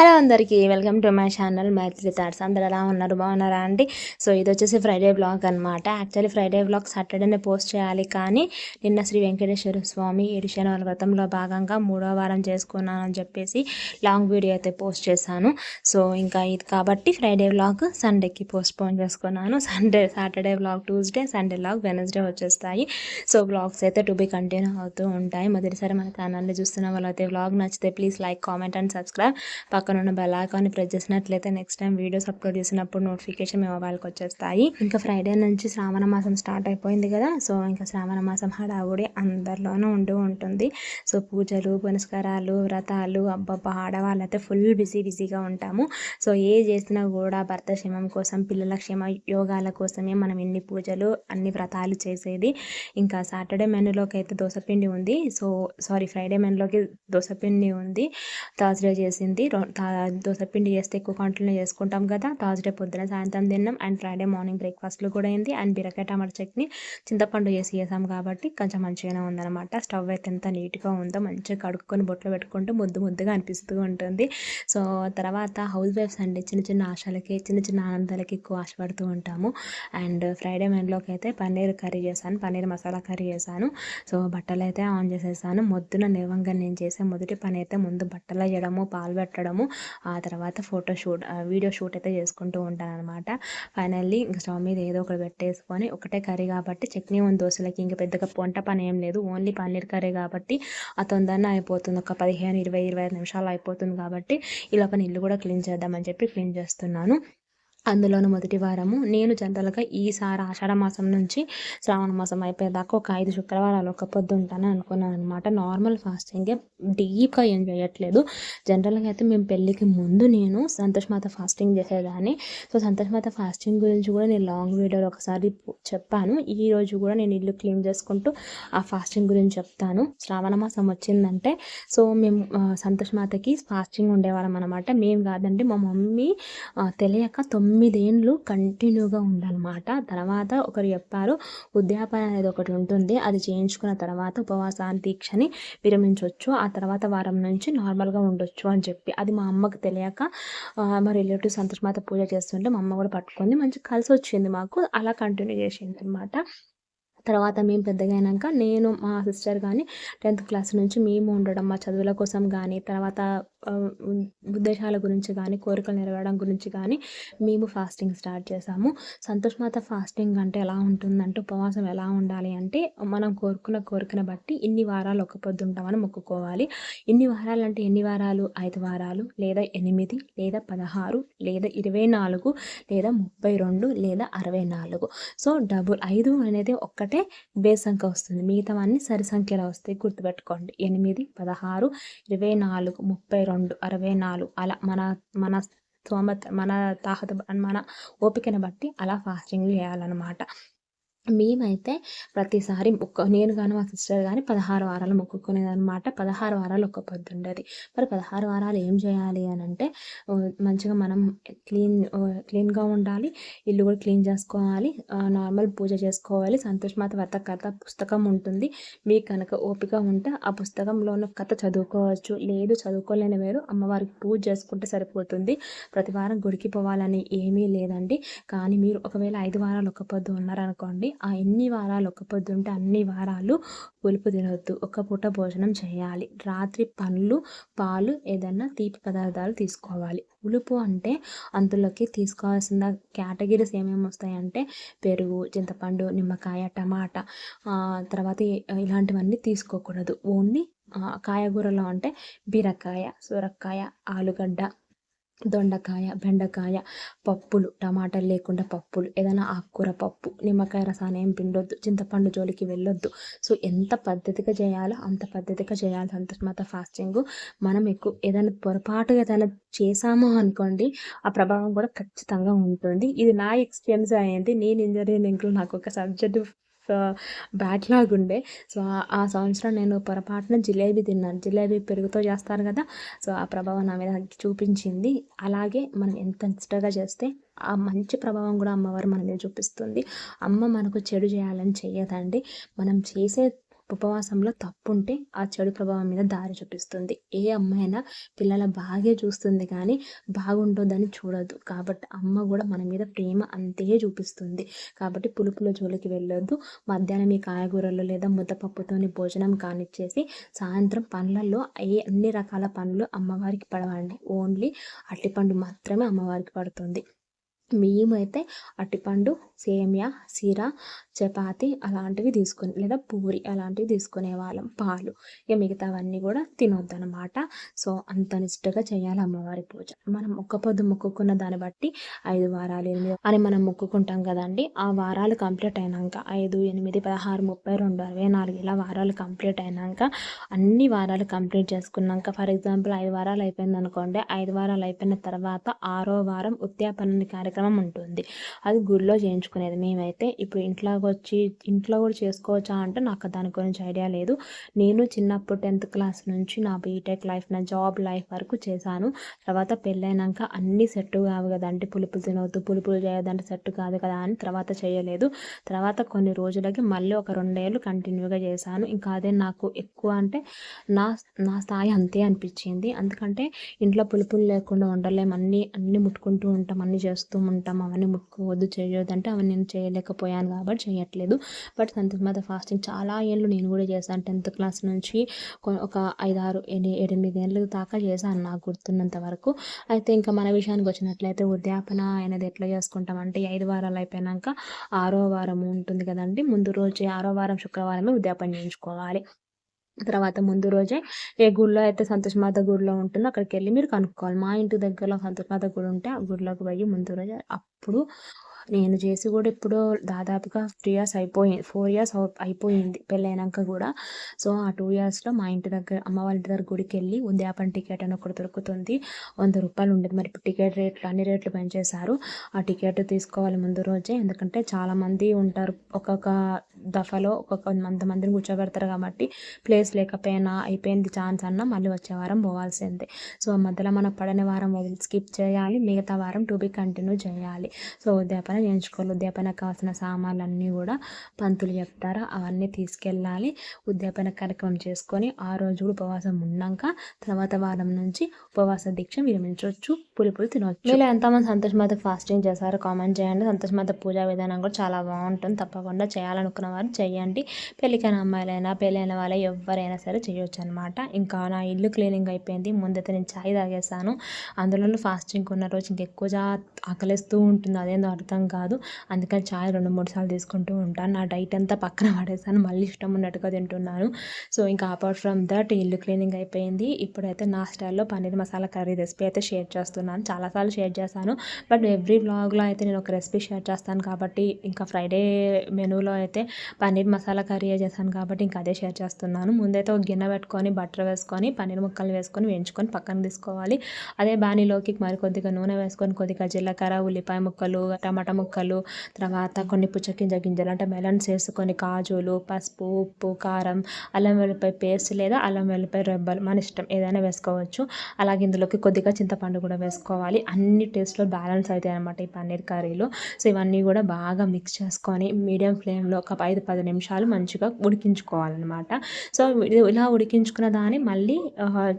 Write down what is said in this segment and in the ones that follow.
Hello అందరికీ welcome to my channel Maithri thoughts. అందరు ఎలా ఉన్నారు? బాగున్నారా అండి? సో ఇది వచ్చేసి ఫ్రైడే బ్లాగ్ అనమాట యాక్చువల్లీ ఫ్రైడే బ్లాగ్ సాటర్డేనే పోస్ట్ చేయాలి కానీ నిన్న శ్రీ వెంకటేశ్వర స్వామి ఏడుశనివార వ్రతంలో భాగంగా మూడో వారం చేసుకున్నాను అని చెప్పేసి లాంగ్ వీడియో అయితే పోస్ట్ చేశాను. సో ఇంకా ఇది కాబట్టి ఫ్రైడే బ్లాగ్ సండేకి పోస్ట్ పోన్ చేసుకున్నాను. Sunday Saturday vlog Tuesday Sunday vlog Wednesday వచ్చేస్తాయి. సో బ్లాగ్స్ అయితే టు బి కంటిన్యూ అవుతూ ఉంటాయి. మొదటిసారి మన ఛానల్ని చూస్తున్న వాళ్ళైతే బ్లాగ్ నచ్చితే please like comment and subscribe. పక్కన ఉన్న బెల్ ఐకాన్ని ప్రెస్ చేసినట్లయితే నెక్స్ట్ టైం వీడియోస్ అప్లోడ్ చేసినప్పుడు నోటిఫికేషన్ మీ మొబైల్కి వచ్చేస్తాయి. ఇంకా ఫ్రైడే నుంచి శ్రావణ మాసం స్టార్ట్ అయిపోయింది కదా సో ఇంకా శ్రావణ మాసం హడావుడి అందరిలోనూ ఉంటూ ఉంటుంది. సో పూజలు పునస్కారాలు వ్రతాలు అబ్బబ్బా ఆడవాళ్ళైతే ఫుల్ బిజీ బిజీగా ఉంటాము. సో ఏ చేసినా కూడా భర్త క్షేమం కోసం పిల్లల క్షేమ యోగాల కోసమే మనం ఎన్ని పూజలు అన్ని వ్రతాలు చేసేది. ఇంకా సాటర్డే మెనూలోకి అయితే దోసపిండి ఉంది. సో సారీ ఫ్రైడే మెనూలోకి దోసపిండి ఉంది. థర్స్డే చేసింది దోసపిండి చేస్తే ఎక్కువ క్వాంటిటీలో చేసుకుంటాం కదా. థర్స్డే పొద్దున సాయంత్రం తిన్నాం. అండ్ ఫ్రైడే మార్నింగ్ బ్రేక్ఫాస్ట్లో కూడా అయింది. అండ్ బీరకాయ టమాటా చట్నీ చింతపండు చేసి చేసాం కాబట్టి కొంచెం మంచిగానే ఉందన్నమాట. స్టవ్ అయితే ఎంత నీట్గా ఉందో మంచిగా కడుక్కొని బొట్లు పెట్టుకుంటూ ముద్దు ముద్దుగా అనిపిస్తూ ఉంటుంది. సో తర్వాత హౌస్ వైఫ్స్ అండి. చిన్న చిన్న ఆశలకి చిన్న చిన్న ఆనందాలకి ఎక్కువ ఆశపడుతూ ఉంటాము. అండ్ ఫ్రైడే మెన్లోకి అయితే పన్నీర్ కర్రీ చేశాను. పన్నీర్ మసాలా కర్రీ చేశాను. సో బట్టలు అయితే ఆన్ చేసేసాను. మొద్దున నివంగా నేను చేసే? మొదటి పని అయితే ముందు బట్టలు వేయడము పాలు పెట్టడము ఆ తర్వాత ఫోటో షూట్ వీడియో షూట్ అయితే చేసుకుంటూ ఉంటాను అనమాట ఫైనల్లీ ఇంకా స్టవ్ మీద ఏదో ఒకటి పెట్టేసుకొని ఒకటే కర్రీ కాబట్టి చట్నీ ఉంది దోశలకి ఇంకా పెద్దగా వంట పని ఏం లేదు. ఓన్లీ పన్నీర్ కర్రీ కాబట్టి ఆ తొందరనే అయిపోతుంది. ఒక పదిహేను ఇరవై ఇరవై ఐదు నిమిషాలు అయిపోతుంది కాబట్టి ఇలా పని ఇల్లు కూడా క్లీన్ చేద్దామని చెప్పి క్లీన్ చేస్తున్నాను. అందులోనూ మొదటి వారము నేను జనరల్గా ఈసారి ఆషాఢ మాసం నుంచి శ్రావణ మాసం అయిపోయేదాకా ఒక ఐదు శుక్రవారాలు ఒక పొద్దు ఉంటాను అనుకున్నాను అనమాట నార్మల్ ఫాస్టింగే డీప్గా ఏం చేయట్లేదు. జనరల్గా అయితే మేము పెళ్ళికి ముందు నేను సంతోషమాత ఫాస్టింగ్ చేసేదాన్ని. సో సంతోషమాత ఫాస్టింగ్ గురించి కూడా నేను లాంగ్ వీడియోలో ఒకసారి చెప్పాను. ఈ రోజు కూడా నేను ఇల్లు క్లీన్ చేసుకుంటూ ఆ ఫాస్టింగ్ గురించి చెప్తాను. శ్రావణ మాసం వచ్చిందంటే సో మేము సంతోషమాతకి ఫాస్టింగ్ ఉండేవాళ్ళం అనమాట మేము కాదండి మా మమ్మీ తెలియక తొమ్మిది తొమ్మిదేండ్లు కంటిన్యూగా ఉండాలన్నమాట. తర్వాత ఒకరు చెప్పారు ఉద్యాపన అనేది ఒకటి ఉంటుంది. అది చేయించుకున్న తర్వాత ఉపవాసాన్ని దీక్షని విరమించవచ్చు ఆ తర్వాత వారం నుంచి నార్మల్గా ఉండొచ్చు అని చెప్పి. అది మా అమ్మకు తెలియక మా రిలేటివ్స్ సంతోషమాత పూజ చేస్తుంటే మా అమ్మ కూడా పట్టుకుంది. మంచి కలిసి వచ్చింది మాకు. అలా కంటిన్యూ చేసింది అనమాట తర్వాత మేము పెద్దగా అయినాక నేను మా సిస్టర్ కానీ టెన్త్ క్లాస్ నుంచి మేము ఉండడం మా చదువుల కోసం కానీ తర్వాత ఉద్దేశాల గురించి కానీ కోరికలు నెరవేరడం గురించి కానీ మేము ఫాస్టింగ్ స్టార్ట్ చేసాము. సంతోషమాత ఫాస్టింగ్ అంటే ఎలా ఉంటుందంటే ఉపవాసం ఎలా ఉండాలి అంటే మనం కోరుకున్న కోరికను బట్టి ఇన్ని వారాలు ఒక పొద్దు ఉంటామని మొక్కుకోవాలి. ఇన్ని వారాలు అంటే ఎన్ని వారాలు? ఐదు వారాలు లేదా ఎనిమిది లేదా పదహారు లేదా ఇరవై నాలుగు లేదా ముప్పై రెండు లేదా అరవై నాలుగు. సో డబుల్ ఐదు అనేది ఒక్కటే బేస్ సంఖ్య వస్తుంది. మిగతావన్నీ సరి సంఖ్యలో వస్తాయి. గుర్తుపెట్టుకోండి. ఎనిమిది పదహారు ఇరవై నాలుగు ముప్పై రెండు అరవై నాలుగు అలా మన మన స్తోమత మన తాహత మన ఓపికను బట్టి అలా ఫాస్టింగ్ చేయాలన్నమాట. మేమైతే ప్రతిసారి ఒక్క నేను కానీ మా సిస్టర్ కానీ పదహారు వారాలు మొక్కుకునేది అనమాట పదహారు వారాలు ఒక్క పొద్దు ఉండేది. మరి పదహారు వారాలు ఏం చేయాలి అని అంటే మంచిగా మనం క్లీన్ క్లీన్గా ఉండాలి. ఇల్లు కూడా క్లీన్ చేసుకోవాలి. నార్మల్ పూజ చేసుకోవాలి. సంతోషమాత వ్రత కథ పుస్తకం ఉంటుంది. మీకు కనుక ఓపిక ఉంటే ఆ పుస్తకంలో ఉన్న కథ చదువుకోవచ్చు. లేదు చదువుకోలేని వేరు అమ్మవారికి పూజ చేసుకుంటే సరిపోతుంది. ప్రతి వారం గుడికి పోవాలని ఏమీ లేదండి. కానీ మీరు ఒకవేళ ఐదు వారాలు ఒక పొద్దు ఉన్నారనుకోండి ఆ ఎన్ని వారాలు ఒక పొద్దుంటే అన్ని వారాలు పులుపు తినవద్దు ఒక పూట భోజనం చేయాలి. రాత్రి పండ్లు పాలు ఏదన్నా తీపి పదార్థాలు తీసుకోవాలి. పులుపు అంటే అందులోకి తీసుకోవాల్సిన కేటగిరీస్ ఏమేమి వస్తాయంటే పెరుగు చింతపండు నిమ్మకాయ టమాటా తర్వాత ఇలాంటివన్నీ తీసుకోకూడదు. ఓన్లీ కాయగూరలో అంటే బీరకాయ సొరకాయ ఆలుగడ్డ దొండకాయ బెండకాయ పప్పులు టమాటాలు లేకుండా పప్పులు ఏదైనా ఆకుకూర పప్పు నిమ్మకాయ రసాన్ని ఏం పిండొద్దు చింతపండు జోలికి వెళ్ళొద్దు. సో ఎంత పద్ధతిగా చేయాలో అంత పద్ధతిగా చేయాలి. సంతోషమాత ఫాస్టింగ్. మనం ఎక్కువ ఏదైనా పొరపాటుగా ఏదైనా చేసాము అనుకోండి ఆ ప్రభావం కూడా ఖచ్చితంగా ఉంటుంది. ఇది నా ఎక్స్పీరియన్స్ అయ్యింది. నేను ఇంజనీరింగ్లో నాకు ఒక సబ్జెక్టు బ్యాక్లాగ్ ఉండే. సో ఆ సంవత్సరం నేను పొరపాటున జిలేబీ తిన్నాను. జిలేబీ పెరుగుతో చేస్తారు కదా. సో ఆ ప్రభావం నా మీద చూపించింది. అలాగే మనం ఎంత ఇష్టంగా చేస్తే ఆ మంచి ప్రభావం కూడా అమ్మవారు మన మీద చూపిస్తుంది. అమ్మ మనకు చెడు చేయాలని చేయదండి మనం చేసే ఉపవాసంలో తప్పు ఉంటే ఆ చెడు ప్రభావం మీద దారి చూపిస్తుంది. ఏ అమ్మాయినా పిల్లల బాగే చూస్తుంది కానీ బాగుంటుందని చూడదు కాబట్టి అమ్మ కూడా మన మీద ప్రేమ అంతే చూపిస్తుంది. కాబట్టి పులుపుల జోలికి వెళ్ళొద్దు. మధ్యాహ్నం ఈ కాయగూరలు లేదా ముద్దపప్పుతోని భోజనం కానిచ్చేసి సాయంత్రం పండ్లలో ఏ అన్ని రకాల పండ్లు అమ్మవారికి పడవండి. ఓన్లీ అట్టిపండు మాత్రమే అమ్మవారికి పడుతుంది. మేమైతే అట్టిపండు సేమియా సీర చపాతి అలాంటివి తీసుకుని లేదా పూరి అలాంటివి తీసుకునే వాళ్ళం. పాలు. ఇక మిగతావన్నీ కూడా తినొద్దు అనమాట సో అంత నిష్టగా చేయాలి అమ్మవారి పూజ. మనం ఒక్క పొద్దు మొక్కుకున్న దాన్ని బట్టి ఐదు వారాలు ఎనిమిది అని మనం మొక్కుకుంటాం కదండి. ఆ వారాలు కంప్లీట్ అయినాక ఐదు ఎనిమిది పదహారు ముప్పై రెండు అరవై నాలుగు ఇలా వారాలు కంప్లీట్ అయినాక అన్ని వారాలు కంప్లీట్ చేసుకున్నాక ఫర్ ఎగ్జాంపుల్ ఐదు వారాలు అయిపోయింది అనుకోండి. ఐదు వారాలు అయిపోయిన తర్వాత ఆరో వారం ఉత్యాపన కార్యక్రమం ఉంటుంది. అది గుడిలో చేసుకునేది మేమైతే. ఇప్పుడు ఇంట్లోకి వచ్చి ఇంట్లో కూడా చేసుకోవచ్చా అంటే నాకు దాని గురించి ఐడియా లేదు. నేను చిన్నప్పుడు టెన్త్ క్లాస్ నుంచి నా బీటెక్ లైఫ్ నా జాబ్ లైఫ్ వరకు చేశాను. తర్వాత పెళ్ళైనాక అన్నీ సెట్ కావు కదంటే పులుపులు తినవద్దు పులుపులు చేయదంటే సెట్ కాదు కదా అని తర్వాత చేయలేదు. తర్వాత కొన్ని రోజులకి మళ్ళీ ఒక రెండేళ్ళు కంటిన్యూగా చేశాను. ఇంకా అదే నాకు ఎక్కువ అంటే నా నా స్థాయి అంతే అనిపించింది. ఎందుకంటే ఇంట్లో పులుపులు లేకుండా ఉండలేము అన్నీ అన్నీ ముట్టుకుంటూ ఉంటాం అన్నీ చేస్తూ ఉంటాం. అవన్నీ ముట్టుకోవద్దు చేయొద్దు అంటే అవన్నీ నేను చేయలేకపోయాను కాబట్టి చేయట్లేదు. బట్ సంతమాత ఫాస్టింగ్ చాలా ఏళ్ళు నేను కూడా చేశాను. టెన్త్ క్లాస్ నుంచి ఒక ఐదారు ఎనిమిది ఏళ్ళ దాకా చేశాను నాకు గుర్తున్నంత వరకు. అయితే ఇంకా మన విషయానికి వచ్చినట్లయితే ఉద్యాపన అనేది ఎట్లా చేసుకుంటాం అంటే ఐదు వారాలు అయిపోయినాక ఆరో వారం ఉంటుంది కదండి. ముందు రోజు ఆరో వారం శుక్రవారమే ఉద్యాపన చేయించుకోవాలి. తర్వాత ముందు రోజే ఏ గుడిలో అయితే సంతోషమాత గుడిలో ఉంటుందో అక్కడికి వెళ్ళి మీరు కనుక్కోవాలి. మా ఇంటి దగ్గరలో సంతోషమాత గుడి ఉంటే ఆ గుడిలోకి పోయి ముందు రోజే అప్పుడు నేను చేసి కూడా ఇప్పుడు దాదాపుగా త్రీ ఇయర్స్ అయిపోయింది ఫోర్ ఇయర్స్ అయిపోయింది పెళ్ళైనాక కూడా. సో ఆ టూ ఇయర్స్లో మా ఇంటి దగ్గర అమ్మ వాళ్ళ ఇంటి దగ్గర గుడికి వెళ్ళి ఉద్యాపన టికెట్ అని ఒకటి దొరుకుతుంది. వంద రూపాయలు ఉండేది. మరి ఇప్పుడు టికెట్ రేట్లు అన్ని రేట్లు పెంచేశారు. ఆ టికెట్ తీసుకోవాలి ముందు రోజే. ఎందుకంటే చాలామంది ఉంటారు. ఒక్కొక్క దఫలో ఒక్కొక్క వంద మందిని కూర్చోబెడతారు కాబట్టి ప్లేస్ లేకపోయినా అయిపోయింది ఛాన్స్ అన్న మళ్ళీ వచ్చే వారం పోవాల్సిందే. సో మధ్యలో మనం పడని వారం స్కిప్ చేయాలి. మిగతా వారం టు బి కంటిన్యూ చేయాలి. సో ఉద్యాపన చేయించుకోవాలి ఉద్యాపన కావాల్సిన సామాన్లు అన్నీ కూడా పంతులు చెప్తారా. అవన్నీ తీసుకెళ్ళాలి. ఉద్యాపన కార్యక్రమం చేసుకొని ఆ రోజు ఉపవాసం ఉన్నాక తర్వాత వారం నుంచి ఉపవాస దీక్ష విరమించవచ్చు. పులిపులు తినవచ్చు. మీరు ఎంతమంది సంతోష మాత ఫాస్టింగ్ చేశారు? కామెంట్ చేయండి. సంతోషమాత పూజా విధానం కూడా చాలా బాగుంటుంది. తప్పకుండా చేయాలనుకున్న వారు చేయండి. పెళ్ళికైన అమ్మాయిలైనా పెళ్ళైన వాళ్ళ ఎవరైనా సరే చేయొచ్చు అనమాట ఇంకా నా ఇల్లు క్లీనింగ్ అయిపోయింది. ముందైతే నేను చాయ్ తాగేసాను అందులో ఫాస్టింగ్ ఉన్న రోజు ఇంకెక్కువగా ఆకలిస్తూ ఉంటుంది. అదేందో అర్థం కాదు. అందుకని చాయ్ రెండు మూడు సార్లు తీసుకుంటూ ఉంటాను. నా డైట్ అంతా పక్కన పడేసాను. మళ్ళీ ఇష్టం ఉన్నట్టుగా తింటున్నాను. సో ఇంకా అపార్ట్ ఫ్రమ్ దట్ ఇల్లు క్లీనింగ్ అయిపోయింది. ఇప్పుడైతే నా స్టైల్లో పన్నీర్ మసాలా కర్రీ రెసిపీ అయితే షేర్ చేస్తున్నాను. చాలాసార్లు షేర్ చేశాను. బట్ ఎవ్రీ బ్లాగ్లో అయితే నేను ఒక రెసిపీ షేర్ చేస్తాను కాబట్టి ఇంకా ఫ్రైడే మెనూలో అయితే పన్నీర్ మసాలా కర్రీ చేశాను కాబట్టి ఇంకా అదే షేర్ చేస్తున్నాను. ముందైతే ఒక గిన్నె పెట్టుకొని బటర్ వేసుకొని పన్నీర్ ముక్కలు వేసుకొని వేయించుకొని పక్కన తీసుకోవాలి. అదే బాణీలోకి మరి కొద్దిగా నూనె వేసుకొని కొద్దిగా జీలకర్ర ఉల్లిపాయ ముక్కలు టమాటా ముక్కలు తర్వాత కొన్ని పుచ్చకింజ గింజలు అంటే మెలన్స్ వేసుకొని కాజులు పసుపు ఉప్పు కారం అల్లం వెల్లిపాయ పేస్ట్ లేదా అల్లం వెల్లిపాయ రెబ్బలు మన ఇష్టం. ఏదైనా వేసుకోవచ్చు. అలాగే ఇందులోకి కొద్దిగా చింతపండు కూడా వేసుకోవాలి. అన్ని టేస్ట్లో బ్యాలెన్స్ అవుతాయి అనమాట ఈ పన్నీర్ కర్రీలో. సో ఇవన్నీ కూడా బాగా మిక్స్ చేసుకొని మీడియం ఫ్లేమ్లో ఒక ఐదు పది నిమిషాలు మంచిగా ఉడికించుకోవాలన్నమాట. సో ఇలా ఉడికించుకున్న దాన్ని మళ్ళీ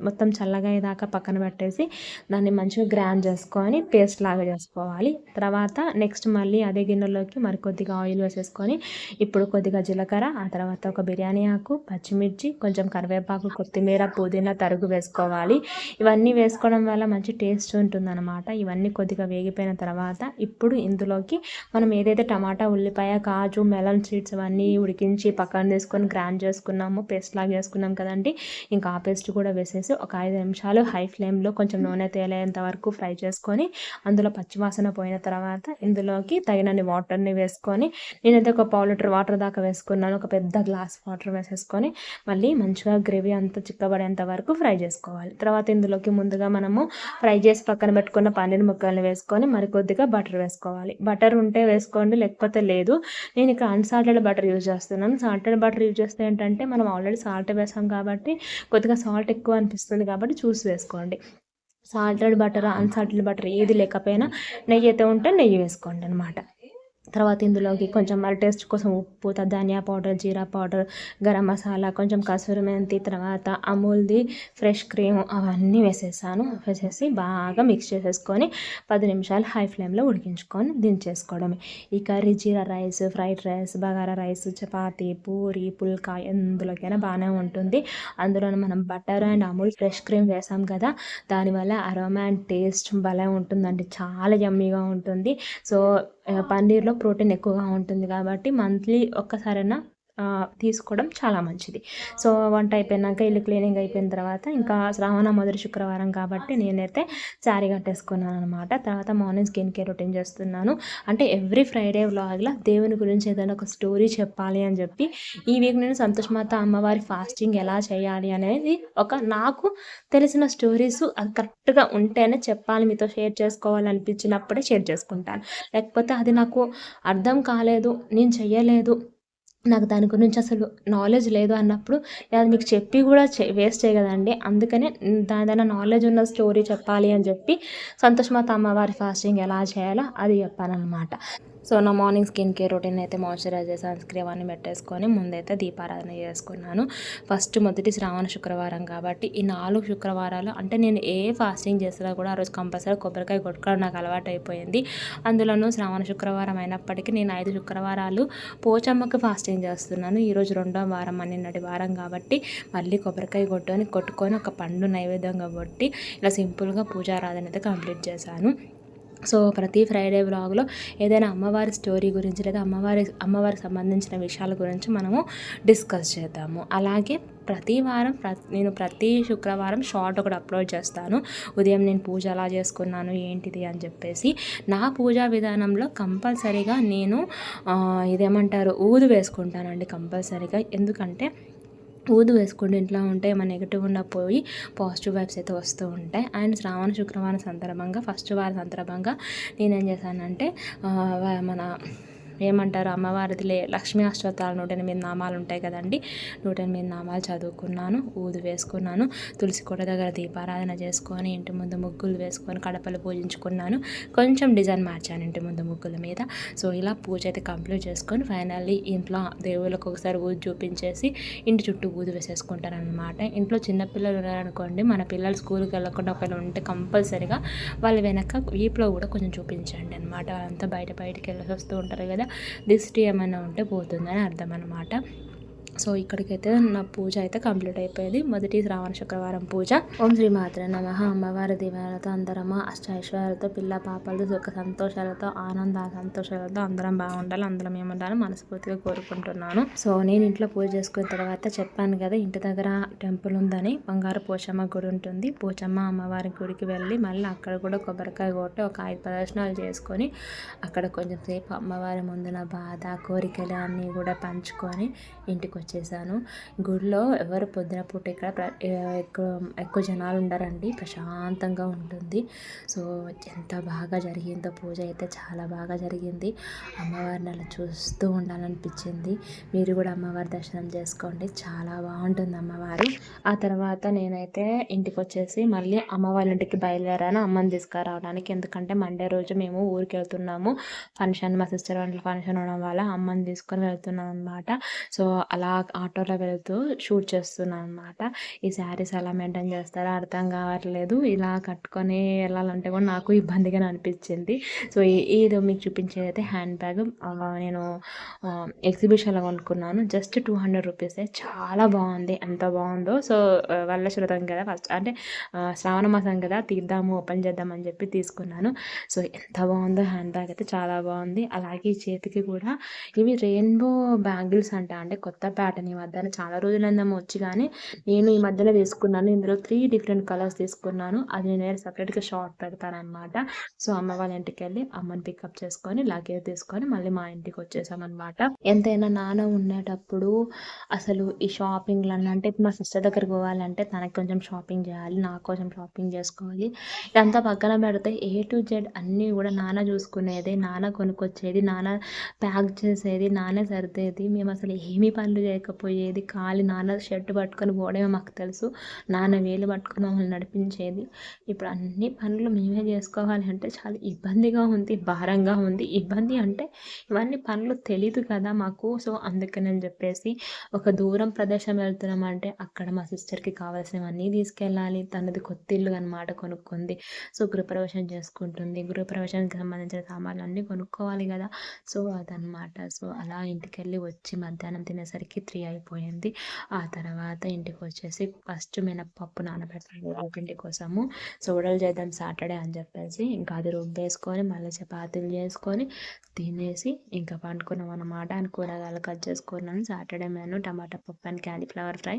మొత్తం చల్లగా అయ్యేదాకా పక్కన పెట్టేసి దాన్ని మంచిగా గ్రైండ్ చేసుకొని పేస్ట్ లాగా చేసుకోవాలి. తర్వాత నెక్స్ట్ మళ్ళీ అదే గిన్నెలోకి మరి కొద్దిగా ఆయిల్ వేసేసుకొని ఇప్పుడు కొద్దిగా జీలకర్ర ఆ తర్వాత ఒక బిర్యానీ ఆకు పచ్చిమిర్చి కొంచెం కరివేపాకు కొత్తిమీర పుదీనా తరుగు వేసుకోవాలి. ఇవన్నీ వేసుకోవడం వల్ల మంచి టేస్ట్ ఉంటుందన్నమాట. ఇవన్నీ కొద్దిగా వేగిపోయిన తర్వాత ఇప్పుడు ఇందులోకి మనం ఏదైతే టమాటా ఉల్లిపాయ కాజు మెలన్ సీడ్స్ అవన్నీ ఉడికించి పక్కన తీసుకొని గ్రైండ్ చేసుకున్నాము పేస్ట్ లాగా చేసుకున్నాం కదండి ఇంకా ఆ పేస్ట్ కూడా వేసేసి ఒక ఐదు నిమిషాలు హై ఫ్లేమ్లో కొంచెం నూనె తేలేంత వరకు ఫ్రై చేసుకొని అందులో పచ్చివాసన పోయిన తర్వాత ఇందులో ఇందులోకి తగినన్ని వాటర్ని వేసుకొని నేనైతే ఒక పావు లీటర్ వాటర్ దాకా వేసుకున్నాను. ఒక పెద్ద గ్లాస్ వాటర్ వేసేసుకొని మళ్ళీ మంచిగా గ్రేవీ అంతా చిక్కబడేంత వరకు ఫ్రై చేసుకోవాలి. తర్వాత ఇందులోకి ముందుగా మనము ఫ్రై చేసి పక్కన పెట్టుకున్న పన్నీర్ ముక్కల్ని వేసుకొని మరి కొద్దిగా బటర్ వేసుకోవాలి. బటర్ ఉంటే వేసుకోండి లేకపోతే లేదు. నేను ఇక్కడ అన్సాల్టెడ్ బటర్ యూజ్ చేస్తున్నాను. సాల్టెడ్ బటర్ యూజ్ చేస్తే ఏంటంటే మనం ఆల్రెడీ సాల్ట్ వేసాం కాబట్టి కొద్దిగా సాల్ట్ ఎక్కువ అనిపిస్తుంది కాబట్టి చూసి వేసుకోండి. సాల్టెడ్ బటర్ అన్సాల్టెడ్ బటర్ ఏది లేకపోయినా నెయ్యి అయితే ఉంటే నెయ్యి వేసుకోండి అనమాట తర్వాత ఇందులోకి కొంచెం మరి టేస్ట్ కోసం ఉప్పు ధనియా పౌడర్ జీరా పౌడర్ గరం మసాలా కొంచెం కసూరి మెంతి తర్వాత అమూల్ది ఫ్రెష్ క్రీమ్ అవన్నీ వేసేసాను. వేసేసి బాగా మిక్స్ చేసేసుకొని పది నిమిషాలు హై ఫ్లేమ్లో ఉడికించుకొని దించేసుకోవడమే. ఈ curry jeera rice fried rice bagara rice chapati puri pulka ఎందులోకైనా బాగానే ఉంటుంది. అందులో మనం butter and Amul fresh cream వేసాం కదా దానివల్ల అరోమా అండ్ టేస్ట్ భలే ఉంటుందండి. చాలా యమ్మీగా ఉంటుంది. సో పన్నీర్లో ప్రోటీన్ ఎక్కువగా ఉంటుంది కాబట్టి మంత్లీ ఒక్కసారైనా తీసుకోవడం చాలా మంచిది. సో వంట అయిపోయినాక ఇల్లు క్లీనింగ్ అయిపోయిన తర్వాత ఇంకా శ్రావణ మొదటి శుక్రవారం కాబట్టి నేనైతే శారీ కట్టేసుకున్నాను అనమాట తర్వాత మార్నింగ్ స్కిన్ కేర్ రొటీన్ చేస్తున్నాను. అంటే ఎవ్రీ ఫ్రైడే వ్లాగ్లో దేవుని గురించి ఏదైనా ఒక స్టోరీ చెప్పాలి అని చెప్పి ఈ వీక్ నేను సంతోషమాత అమ్మవారి ఫాస్టింగ్ ఎలా చేయాలి అనేది ఒక నాకు తెలిసిన స్టోరీస్ అది కరెక్ట్గా ఉంటేనే చెప్పాలి. మీతో షేర్ చేసుకోవాలనిపించినప్పుడే షేర్ చేసుకుంటాను. లేకపోతే అది నాకు అర్థం కాలేదు నేను చెయ్యలేదు నాకు దాని గురించి అసలు నాలెడ్జ్ లేదు అన్నప్పుడు అది మీకు చెప్పి కూడా వేస్ట్ కదండి అందుకనే దానిదైనా నాలెడ్జ్ ఉన్న స్టోరీ చెప్పాలి అని చెప్పి సంతోషమాత అమ్మవారి ఫాస్టింగ్ ఎలా చేయాలో అది చెప్పానమాట సో నా మార్నింగ్ స్కిన్ కేర్ రొటీన్ అయితే మాయిశ్చరైజర్ సన్ స్క్రీన్ పెట్టేసుకొని ముందైతే దీపారాధన చేసుకున్నాను. ఫస్ట్ మొదటి శ్రావణ శుక్రవారం కాబట్టి ఈ నాలుగు శుక్రవారాలు అంటే నేను ఏ ఫాస్టింగ్ చేసినా కూడా ఆ రోజు కంపల్సరీ కొబ్బరికాయ కొట్టుకోవడం నాకు అలవాటు అయిపోయింది. అందులోనూ శ్రావణ శుక్రవారం అయినప్పటికీ నేను ఐదు శుక్రవారాలు పోచమ్మకి ఫాస్టింగ్ చేస్తున్నాను. ఈరోజు రెండో వారం అనిన్నటి వారం కాబట్టి మళ్ళీ కొబ్బరికాయ కొట్టుకొని కొట్టుకొని ఒక పండు నైవేద్యంగా కొట్టి ఇలా సింపుల్గా పూజారాధన అయితే కంప్లీట్ చేశాను. సో ప్రతి ఫ్రైడే వ్లాగ్లో ఏదైనా అమ్మవారి స్టోరీ గురించి లేదా అమ్మవారి అమ్మవారికి సంబంధించిన విషయాల గురించి మనము డిస్కస్ చేద్దాము. అలాగే ప్రతి వారం నేను ప్రతి శుక్రవారం షార్ట్ ఒకటి అప్లోడ్ చేస్తాను. ఉదయం నేను పూజ ఎలా చేసుకున్నాను ఏంటిది అని చెప్పేసి నా పూజా విధానంలో కంపల్సరీగా నేను ఇదేమంటారు ఊదు వేసుకుంటానండి కంపల్సరీగా. ఎందుకంటే ఊదు వేసుకుంటూ ఇంట్లో ఉంటే మన నెగిటివ్ ఉన్న పోయి పాజిటివ్ వైబ్స్ అయితే వస్తూ ఉంటాయి. అండ్ శ్రావణ శుక్రవారం సందర్భంగా ఫస్ట్ వారం సందర్భంగా నేనేం చేశానంటే మన ఏమంటారు అమ్మవారిదిలే లక్ష్మీ అష్టోత్తరాలు నూట ఎనిమిది నామాలు ఉంటాయి కదండి. నూట ఎనిమిది నామాలు చదువుకున్నాను ఊదు వేసుకున్నాను తులసి కోట దగ్గర దీపారాధన చేసుకొని ఇంటి ముందు ముగ్గులు వేసుకొని కడపలు పూజించుకున్నాను. కొంచెం డిజైన్ మార్చాను ఇంటి ముందు ముగ్గుల మీద. సో ఇలా పూజ అయితే కంప్లీట్ చేసుకొని ఫైనల్లీ ఇంట్లో దేవుళ్ళకి ఒకసారి ఊదు చూపించేసి ఇంటి చుట్టూ ఊదు వేసేసుకుంటాను అనమాట ఇంట్లో చిన్నపిల్లలు ఉన్నారనుకోండి మన పిల్లలు స్కూల్కి వెళ్ళకుండా ఒకవేళ ఉంటే కంపల్సరీగా వాళ్ళ వెనక వీపులో కూడా కొంచెం చూపించండి అనమాట వాళ్ళంతా బయట బయటకు వెళ్ళి వస్తూ ఉంటారు కదా. దిష్టి ఏమైనా ఉంటే పోతుందని అర్థం అనమాట సో ఇక్కడికైతే నా పూజ అయితే కంప్లీట్ అయిపోయింది. మొదటి శ్రావణ శుక్రవారం పూజ. ఓం శ్రీ మాత్ర నమ. అమ్మవారి దీవాలతో అందరము అష్టైశ్వర్యాలతో పిల్ల పాపలతో సుఖ సంతోషాలతో ఆనంద సంతోషాలతో అందరం బాగుండాలి. అందరం ఏముండాలి మనస్ఫూర్తిగా కోరుకుంటున్నాను. సో నేను ఇంట్లో పూజ చేసుకున్న తర్వాత చెప్పాను కదా ఇంటి దగ్గర టెంపుల్ ఉందని. బంగారు పోచమ్మ గుడి ఉంటుంది. పోచమ్మ అమ్మవారి గుడికి వెళ్ళి మళ్ళీ అక్కడ కూడా కొబ్బరికాయ కొట్టి ఒక ఐదు ప్రదర్శనలు చేసుకొని అక్కడ కొంచెం సేపు అమ్మవారి ముందున బాధ కోరికలు అన్నీ కూడా పంచుకొని ఇంటికి వచ్చి వచ్చేసాను. గుడిలో ఎవరు పొద్దున పూట ఇక్కడ ఎక్కువ ఎక్కువ జనాలు ఉండరండి. ప్రశాంతంగా ఉంటుంది. సో ఎంత బాగా జరిగిందో పూజ అయితే చాలా బాగా జరిగింది. అమ్మవారిని అలా చూస్తూ ఉండాలనిపించింది. మీరు కూడా అమ్మవారి దర్శనం చేసుకోండి. చాలా బాగుంటుంది అమ్మవారు. ఆ తర్వాత నేనైతే ఇంటికి వచ్చేసి మళ్ళీ అమ్మవారి ఇంటికి బయలుదేరాను. అమ్మని తీసుకురావడానికి. ఎందుకంటే మండే రోజు మేము ఊరికి వెళ్తున్నాము. ఫంక్షన్ మా సిస్టర్ వాళ్ళ ఫంక్షన్ ఉండడం వల్ల అమ్మని తీసుకొని వెళ్తున్నాం అనమాట సో అలా ఆటోలో వెళ్తూ షూట్ చేస్తున్నాను అనమాట ఈ శారీస్ ఎలా మెయింటైన్ చేస్తారో అర్థం కావట్లేదు. ఇలా కట్టుకొని వెళ్ళాలంటే కూడా నాకు ఇబ్బందిగా అనిపించింది. సో ఏదో మీకు చూపించేది అయితే హ్యాండ్ బ్యాగ్. నేను ఎగ్జిబిషన్లో కొనుక్కున్నాను. జస్ట్ టూ హండ్రెడ్ రూపీసే చాలా బాగుంది. ఎంత బాగుందో. సో వల్ల శురతం కదా. ఫస్ట్ అంటే శ్రావణ మాసం కదా. తీద్దాము ఓపెన్ చేద్దామని చెప్పి తీసుకున్నాను. సో ఎంత బాగుందో హ్యాండ్ బ్యాగ్ అయితే చాలా బాగుంది. అలాగే చేతికి కూడా ఇవి రెయిన్బో బ్యాంగిల్స్ అంట. అంటే కొత్త ప్యాటర్న్ ఈ మధ్యన చాలా రోజులైందేమో వచ్చి కానీ నేను ఈ మధ్యలో తీసుకున్నాను ఇందులో త్రీ డిఫరెంట్ కలర్స్ తీసుకున్నాను. అది నేను సపరేట్గా షార్ట్ పెడతానమాట సో అమ్మ వాళ్ళ ఇంటికి వెళ్ళి అమ్మని పికప్ చేసుకొని లగేజ్ తీసుకొని మళ్ళీ మా ఇంటికి వచ్చేసామన్నమాట. ఎంతైనా నాన్న ఉండేటప్పుడు అసలు ఈ షాపింగ్లు అంటే మా సిస్టర్ దగ్గరికి పోవాలంటే తనకి కొంచెం షాపింగ్ చేయాలి నా కొంచెం షాపింగ్ చేసుకోవాలి. ఇదంతా పక్కన పెడితే ఏ టు జెడ్ అన్నీ కూడా నాన్న చూసుకునేది నాన్న కొనుక్కొచ్చేది నాన్న ప్యాక్ చేసేది నాన్న సర్దేది. మేము అసలు ఏమి పనులు లేకపోయేది కాలి నాన్న షర్ట్ పట్టుకొని పోవడమే మాకు తెలుసు. నాన్న వేలు పట్టుకొని మమ్మల్ని నడిపించేది. ఇప్పుడు అన్ని పనులు మేమే చేసుకోవాలి అంటే చాలా ఇబ్బందిగా ఉంది భారంగా ఉంది. ఇబ్బంది అంటే ఇవన్నీ పనులు తెలీదు కదా మాకు. సో అందుకని చెప్పేసి ఒక దూరం ప్రదేశం వెళ్తున్నాం అంటే అక్కడ మా సిస్టర్కి కావాల్సినవన్నీ తీసుకెళ్ళాలి. తనది కొత్త ఇల్లు అనమాట కొనుక్కుంది. సో గృహప్రవేశం చేసుకుంటుంది. గృహప్రవేశానికి సంబంధించిన సామాన్లు అన్నీ కొనుక్కోవాలి కదా. సో అదనమాట సో అలా ఇంటికి వెళ్ళి వచ్చి మధ్యాహ్నం తినేసరికి త్రీ అయిపోయింది. ఆ తర్వాత ఇంటికి వచ్చేసి ఫస్ట్ మినప్పప్పు నానబెట్టాను ఇంటి కోసము సోడలు చేద్దాం సాటర్డే అని చెప్పేసి ఇంకా అది రుబ్బేసుకొని మళ్ళీ చపాతీలు చేసుకొని తినేసి ఇంకా పండుకున్నాం అనమాట అని కూరగాయలు కట్ చేసుకున్నాను సాటర్డే మెను టమాటా పప్పు అండ్ క్యాలీఫ్లవర్ ఫ్రై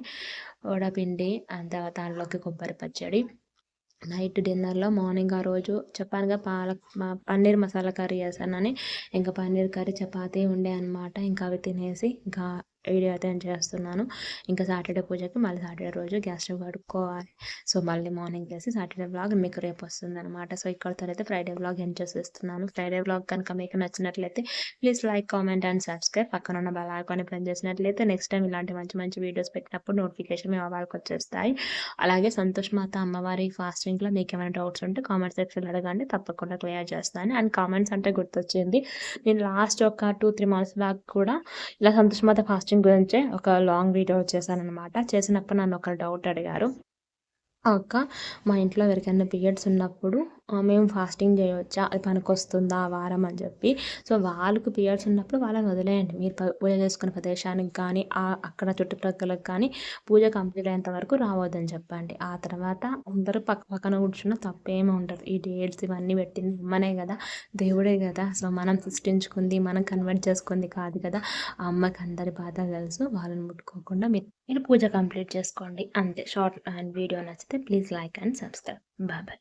వడపిండి అంత దాంట్లోకి కొబ్బరి పచ్చడి. నైట్ డిన్నర్లో మార్నింగ్ ఆ రోజు చెప్పానుగా పాల పన్నీర్ మసాలా కర్రీ చేశానని. ఇంకా పన్నీర్ కర్రీ చపాతీ ఉండే అనమాట ఇంకా అవి తినేసి ఇంకా వీడియో అయితే చేస్తున్నాను. ఇంకా సాటర్డే పూజకి మళ్ళీ సాటర్డే రోజు గ్యాస్ స్టవ్ కడుక్కోవాలి. సో మళ్ళీ మార్నింగ్ చేసి సాటర్డే బ్లాగ్ మీకు రేపు వస్తుంది అనమాట సో ఇక్కడ అయితే ఫ్రైడే బ్లాగ్ ఎండ్ చేసేస్తున్నాను. ఫ్రైడే బ్లాగ్ కనుక మీకు నచ్చినట్లయితే please like comment and subscribe. పక్కన ఉన్న బెల్ పని ప్రెస్ చేసినట్లయితే నెక్స్ట్ టైం ఇలాంటి మంచి మంచి వీడియోస్ పెట్టినప్పుడు నోటిఫికేషన్ మీ మొబైల్కి వచ్చేస్తాయి. అలాగే సంతోష్ మాత అమ్మవారి ఫాస్టింగ్లో మీకు ఏమైనా డౌట్స్ ఉంటే కామెంట్ సెక్షన్లో అడగండి. తప్పకుండా క్లియర్ చేస్తాను. అండ్ కామెంట్స్ అంటే గుర్తొచ్చింది. నేను లాస్ట్ ఒక టూ త్రీ మంత్స్ బ్లాగ్ కూడా ఇలా సంతోష్ మాత ఫాస్టింగ్ ఫాస్టింగ్ గురించి ఒక లాంగ్ వీడియో చేశాను అనమాట చేసినప్పుడు నన్ను ఒక డౌట్ అడిగారు. అక్క మా ఇంట్లో ఎవరికైనా పీరియడ్స్ ఉన్నప్పుడు మేము ఫాస్టింగ్ చేయవచ్చా? అది పనికొస్తుందా ఆ వారం అని చెప్పి. సో వాళ్ళకు పీరియడ్స్ ఉన్నప్పుడు వాళ్ళని వదిలేయండి. మీరు పూజ చేసుకున్న ప్రదేశానికి కానీ అక్కడ చుట్టుప్రక్కలకు కానీ పూజ కంప్లీట్ అయ్యేంత వరకు రావద్దని చెప్పండి. ఆ తర్వాత అందరూ పక్క పక్కన కూర్చున్న తప్పేమీ ఉండదు. ఈ డేట్స్ ఇవన్నీ పెట్టింది అమ్మనే కదా దేవుడే కదా. సో మనం సృష్టించుకుంది మనం కన్వర్ట్ చేసుకుంది కాదు కదా. ఆ అమ్మకి అందరి బాధ తెలుసు. వాళ్ళని ముట్టుకోకుండా మీరు మీరు పూజ కంప్లీట్ చేసుకోండి. అంతే. షార్ట్ అండ్ వీడియో నచ్చితే please like and subscribe. Bye bye.